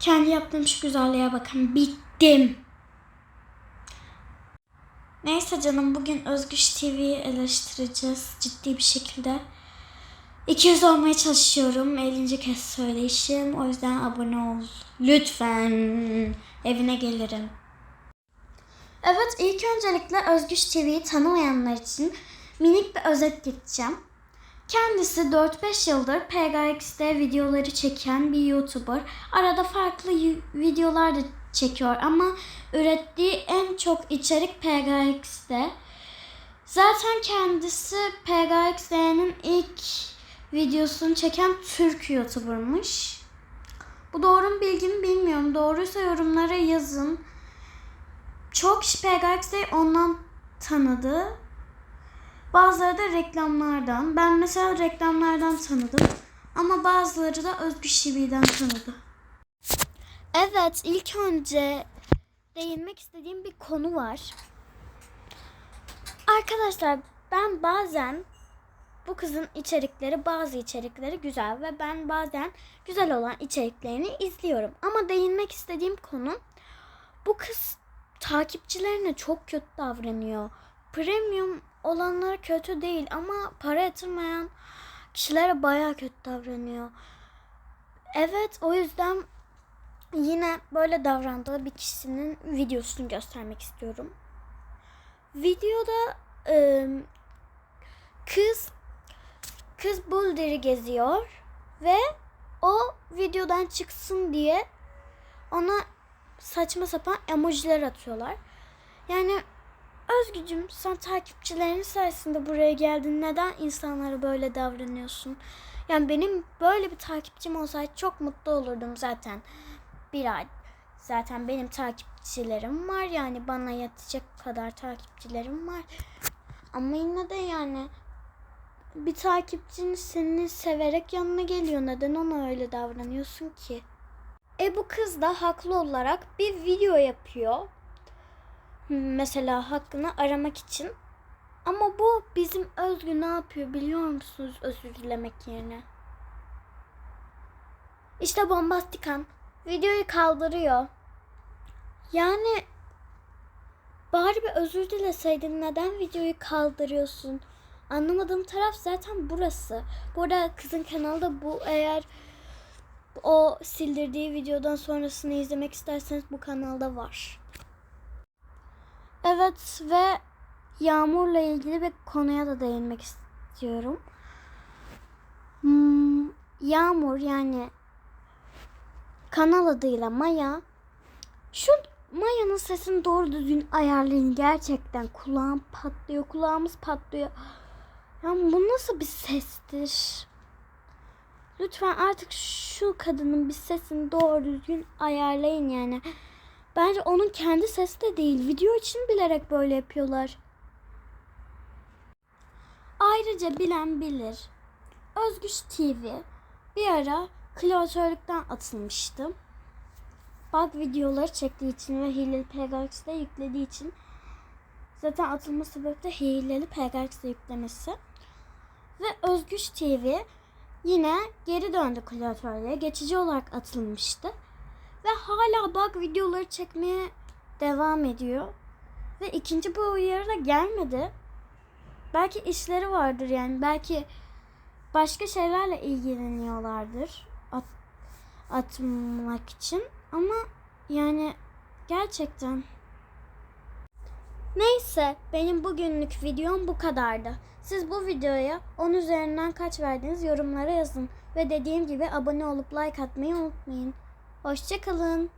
Kendi yaptığım şu güzelliğe bakın. Bittim. Neyse canım bugün Özgüç TV'yi eleştireceğiz ciddi bir şekilde. 200 olmaya çalışıyorum. 50. kez söyleyişim. O yüzden abone ol. Lütfen. Evine gelirim. Evet ilk öncelikle Özgüç TV'yi tanımayanlar için minik bir özet geçeceğim. Kendisi 4-5 yıldır PGX'de videoları çeken bir YouTuber. Arada farklı videolar da çekiyor ama ürettiği en çok içerik PGX'de. Zaten kendisi PGX'nin ilk videosunu çeken Türk YouTuber'mış. Bu doğru mu bilgimi bilmiyorum. Doğruysa yorumlara yazın. Çok PGX'yi ondan tanıdı. Bazıları da reklamlardan. Ben mesela reklamlardan tanıdım. Ama bazıları da Özgür TV'den tanıdı. Evet, ilk önce değinmek istediğim bir konu var. Arkadaşlar ben bazen bu kızın içerikleri bazı içerikleri güzel ve ben bazen güzel olan içeriklerini izliyorum. Ama değinmek istediğim konu bu kız takipçilerine çok kötü davranıyor. Premium olanlar kötü değil ama para yatırmayan kişilere baya kötü davranıyor. Evet o yüzden yine böyle davrandığı bir kişinin videosunu göstermek istiyorum. Videoda e, kız kız Boulder'ı geziyor ve o videodan çıksın diye ona saçma sapan emojiler atıyorlar. Yani Özgücüm sen takipçilerin sayesinde buraya geldin. Neden insanlara böyle davranıyorsun? Yani benim böyle bir takipçim olsaydı çok mutlu olurdum zaten. Bir ay zaten benim takipçilerim var yani bana yatacak kadar takipçilerim var. Ama yine de yani bir takipçin seni severek yanına geliyor. Neden ona öyle davranıyorsun ki? E bu kız da haklı olarak bir video yapıyor. Mesela hakkını aramak için. Ama bu bizim Özgü ne yapıyor biliyor musunuz özür dilemek yerine? İşte bombastikan videoyu kaldırıyor. Yani bari bir özür dileseydin neden videoyu kaldırıyorsun? Anlamadığım taraf zaten burası. Bu arada kızın kanalda bu eğer o sildirdiği videodan sonrasını izlemek isterseniz bu kanalda var. Evet ve yağmurla ilgili bir konuya da değinmek istiyorum. Hmm, yağmur yani kanal adıyla Maya. Şu Maya'nın sesini doğru düzgün ayarlayın. Gerçekten kulağım patlıyor. Kulağımız patlıyor. Ya bu nasıl bir sestir? Lütfen artık şu kadının bir sesini doğru düzgün ayarlayın yani. Bence onun kendi sesi de değil. Video için bilerek böyle yapıyorlar. Ayrıca bilen bilir. Özgüç TV bir ara kreatörlükten atılmıştı. Bug videoları çektiği için ve hileli PGX'de yüklediği için zaten atılma sebebi de hileli PGX'de yüklemesi. Ve Özgüç TV yine geri döndü kreatörlüğe. Geçici olarak atılmıştı. Ve hala bug videoları çekmeye devam ediyor. Ve ikinci bu uyarı da gelmedi. Belki işleri vardır yani. Belki başka şeylerle ilgileniyorlardır. At, atmak için. Ama yani gerçekten. Neyse benim bugünlük videom bu kadardı. Siz bu videoya 10 üzerinden kaç verdiniz yorumlara yazın. Ve dediğim gibi abone olup like atmayı unutmayın. Hoşçakalın.